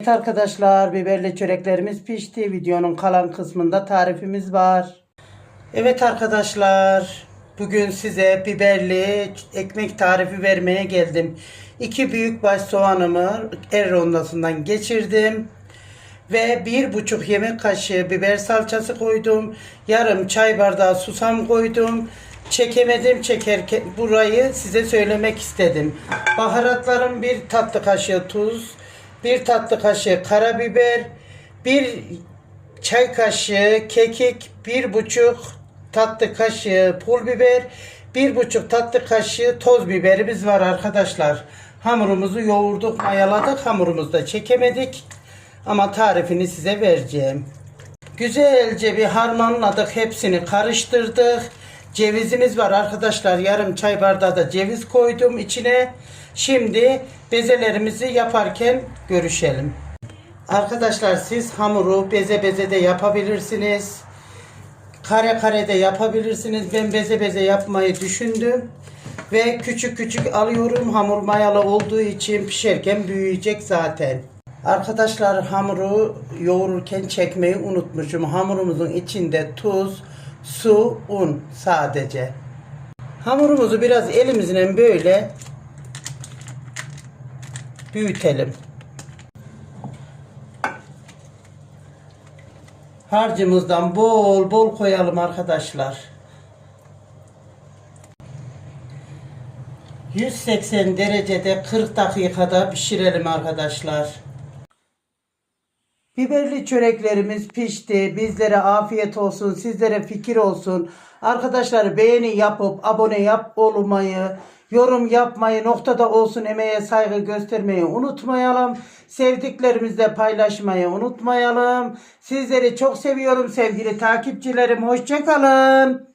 Evet arkadaşlar biberli çöreklerimiz pişti. Videonun kalan kısmında tarifimiz var. Evet arkadaşlar bugün size biberli ekmek tarifi vermeye geldim. İki büyük baş soğanımı el rondasından geçirdim. Ve bir buçuk yemek kaşığı biber salçası koydum. Yarım çay bardağı susam koydum. Çekemedim çekerken burayı size söylemek istedim. Baharatlarım bir tatlı kaşığı tuz, bir tatlı kaşığı karabiber, bir çay kaşığı kekik, bir buçuk tatlı kaşığı pul biber, bir buçuk tatlı kaşığı toz biberimiz var arkadaşlar. Hamurumuzu yoğurduk, mayaladık. Hamurumuzu da çekemedik. Ama tarifini size vereceğim. Güzelce bir harmanladık. Hepsini karıştırdık. Cevizimiz var arkadaşlar. Yarım çay bardağı da ceviz koydum içine. Şimdi bezelerimizi yaparken görüşelim. Arkadaşlar siz hamuru beze beze de yapabilirsiniz. Kare kare de yapabilirsiniz. Ben beze beze yapmayı düşündüm. Ve küçük küçük alıyorum. Hamur mayalı olduğu için pişerken büyüyecek zaten. Arkadaşlar hamuru yoğururken çekmeyi unutmuşum. Hamurumuzun içinde tuz, su, un sadece. Hamurumuzu biraz elimizle böyle büyütelim. Harcımızdan bol bol koyalım arkadaşlar. 180 derecede 40 dakikada pişirelim arkadaşlar. Biberli çöreklerimiz pişti. Bizlere afiyet olsun, sizlere fikir olsun. Arkadaşlar beğeni yapıp abone yap olmayı, yorum yapmayı, noktada olsun emeğe saygı göstermeyi unutmayalım. Sevdiklerimizle paylaşmayı unutmayalım. Sizleri çok seviyorum sevgili takipçilerim. Hoşçakalın.